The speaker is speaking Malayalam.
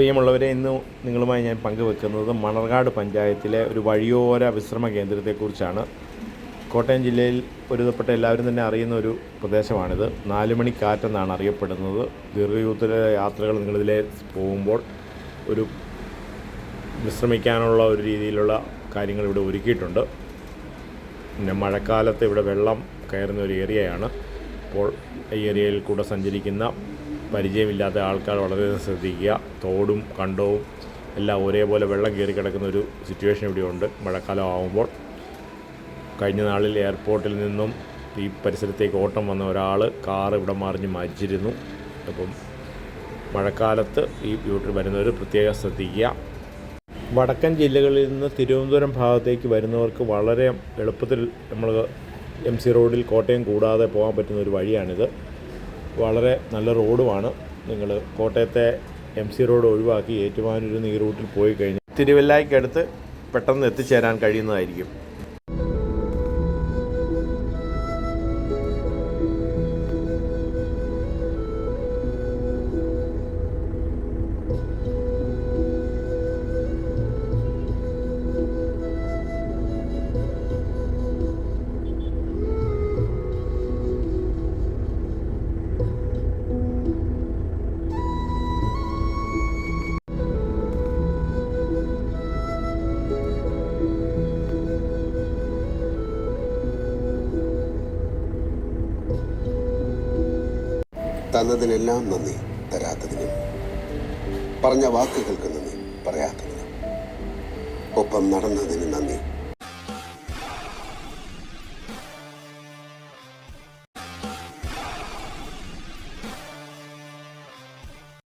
പ്രിയമുള്ളവരെ ഇന്ന് നിങ്ങളുമായി ഞാൻ പങ്കുവെക്കുന്നത് മണർകാട് പഞ്ചായത്തിലെ ഒരു വഴിയോര വിശ്രമ കേന്ദ്രത്തെക്കുറിച്ചാണ്. കോട്ടയം ജില്ലയിൽ ഒരുതപ്പെട്ട എല്ലാവരും തന്നെ അറിയുന്ന ഒരു പ്രദേശമാണിത്. നാലുമണി കാറ്റെന്നാണ് അറിയപ്പെടുന്നത്. ദീർഘയൂത്തിലെ യാത്രകൾ നിങ്ങളിതിലെ പോകുമ്പോൾ ഒരു വിശ്രമിക്കാനുള്ള ഒരു രീതിയിലുള്ള കാര്യങ്ങൾ ഇവിടെ ഒരുക്കിയിട്ടുണ്ട്. പിന്നെ മഴക്കാലത്ത് ഇവിടെ വെള്ളം കയറുന്ന ഒരു ഏരിയയാണ്. അപ്പോൾ ഈ ഏരിയയിൽ കൂടെ സഞ്ചരിക്കുന്ന പരിചയമില്ലാത്ത ആൾക്കാർ വളരെ ശ്രദ്ധിക്കുക. തോടും കണ്ടവും എല്ലാം ഒരേപോലെ വെള്ളം കയറി കിടക്കുന്ന ഒരു സിറ്റുവേഷൻ ഇവിടെയുണ്ട്. മഴക്കാലം ആകുമ്പോൾ കഴിഞ്ഞ നാളിൽ എയർപോർട്ടിൽ നിന്നും ഈ പരിസരത്തേക്ക് ഓട്ടം വന്ന ഒരാൾ കാർ ഇവിടെ മറിഞ്ഞ് മരിച്ചിരുന്നു. അപ്പം മഴക്കാലത്ത് ഈ വീട്ടിൽ വരുന്നവർ പ്രത്യേകം ശ്രദ്ധിക്കുക. വടക്കൻ ജില്ലകളിൽ നിന്ന് തിരുവനന്തപുരം ഭാഗത്തേക്ക് വരുന്നവർക്ക് വളരെ എളുപ്പത്തിൽ നമ്മൾ എം സി റോഡിൽ കോട്ടയം കൂടാതെ പോകാൻ പറ്റുന്ന ഒരു വഴിയാണിത്. വളരെ നല്ല റോഡുമാണ്. നിങ്ങൾ കോട്ടയത്തെ എം സി റോഡ് ഒഴിവാക്കി ഏറ്റുമാനൂരിൽ നിന്ന് ഈ റൂട്ടിൽ പോയി കഴിഞ്ഞാൽ തിരുവല്ലായ്ക്കടുത്ത് പെട്ടെന്ന് എത്തിച്ചേരാൻ കഴിയുന്നതായിരിക്കും. തന്നതിനെല്ലാം നന്ദി തരാത്തതിനും പറഞ്ഞ വാക്കുകൾക്ക് നന്ദി പറയാത്തതിനും. ഒപ്പം നടന്നതിന് നന്ദി.